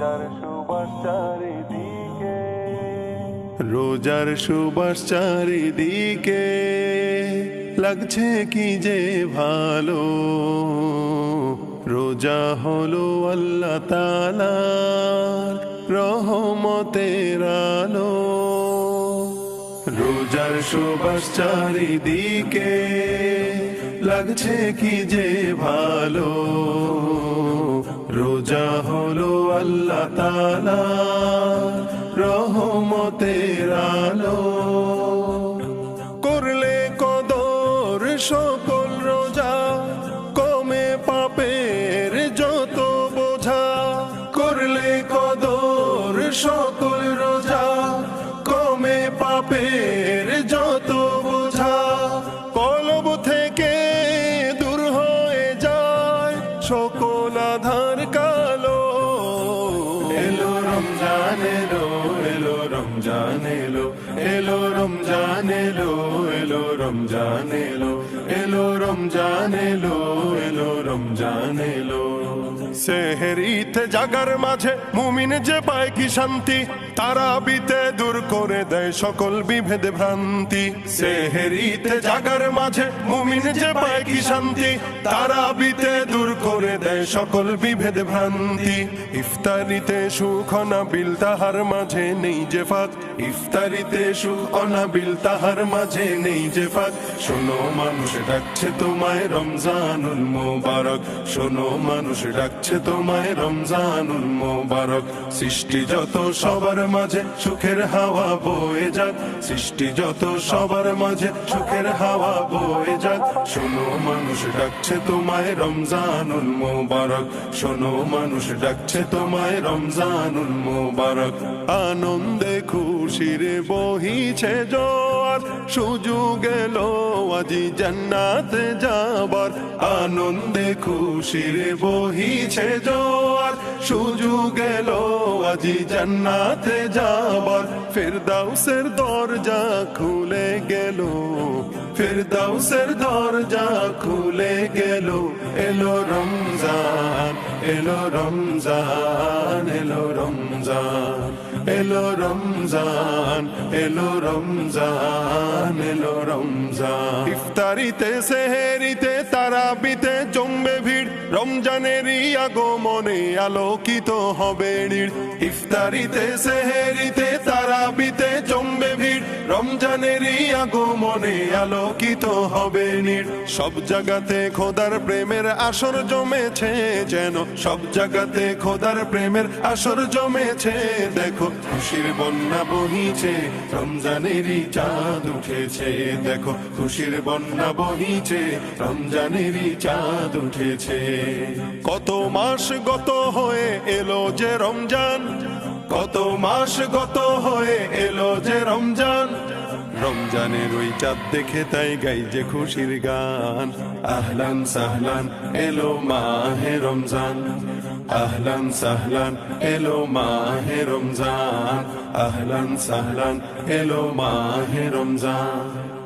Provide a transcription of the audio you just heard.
রোজার সুবাস চারিদিকে, রোজার চারিদিকে লাগছে কি যে ভালো? রোজা হলো আল্লাহ তালার রহমতের আলো। রোজার সুবাস চারিদিকে লাগছে কি যে ভালো? রোজা হলো আল্লাহ তালা রহমতের আলো। করলে কদর সকল রোজা, কমে পাপের যত বোঝা। করলে কদর সকল রমজান এলো এলো রমজান এলো এলো রমজান এলো এলো রমজান এলো এলো রমজান এলো। সেহেরিতে জাগার মাঝে মুমিন যে পায় কি শান্তি, তারা বিতে দূর করে দেয় সকল বিভেদ ভ্রান্তি। সেহেরিতে জাগার মাঝে মুমিন যে পায় কি শান্তি, তারা বিতে দূর করে দেয় সকল বিভেদ ভ্রান্তি। ইফতারিতে সুখ অনাবিল তাহার মাঝে নেই যে ফাঁক ইফতারিতে সুখ অনাবিল তাহার মাঝে নেই যে ফাঁক শোনো, মানুষ ডাকছে তোমায় রমজানুল মোবারক। শোনো, মানুষ ডাকছে তোমায় রমজানুল মোবারক। সৃষ্টি যত সবার মাঝে সুখের হাওয়া বয়ে যাক। সৃষ্টি যত সবার মাঝে সুখের হাওয়া বয়ে যাক। শোনো, মানুষ ডাকছে তোমায় রমজানুল মোবারক। শোনো, মানুষ ডাকছে তোমায় রমজানুল মোবারক। আনন্দে খুশির বহিছে জোয়ার, সুযোগ এলো আজি জান্নাত যাবার। আনন্দে খুশির বহিছে জোয়ার, সুযোগ এলো আজি জান্নাত যাবার। ফেরদাউসের দরজা খুলে গেল ফেরদাউসের দরজা খুলে গেল। এলো রমজান এলো রমজান এলো রমজান এলো রমজান এলো রমজান এলো রমজান। ইফতারিতে, সেহেরিতে, তারাবিতে জমবে ভিড়। রমজানেরই আগমনে আলোকিত হবে নীড়। ইফতারিতে, সেহেরিতে, তারাবিতে জমবে রমজানেরই আগমনে আলোকিত হবে নীড় সব জায়গাতে খোদার প্রেমের আসর জমেছে, যেন সব জায়গাতে খোদার প্রেমের আসর জমেছে। দেখো, খুশির বন্যা বহিছে, রমজানেরই চাঁদ উঠেছে। দেখো, খুশির বন্যা বহিছে, রমজানেরই চাঁদ উঠেছে। কত মাস গত হয়ে এলো যে রমজান, কত মাস গত হয়ে এলো যে রমজান রমজানের ওই চাঁদ দেখে তাই গাই যে খুশির গান। আহলান সাহলান, এলো মাহে রমজান। আহলান সাহলান, এলো মাহে রমজান। আহলান সাহলান, এলো মাহে রমজান।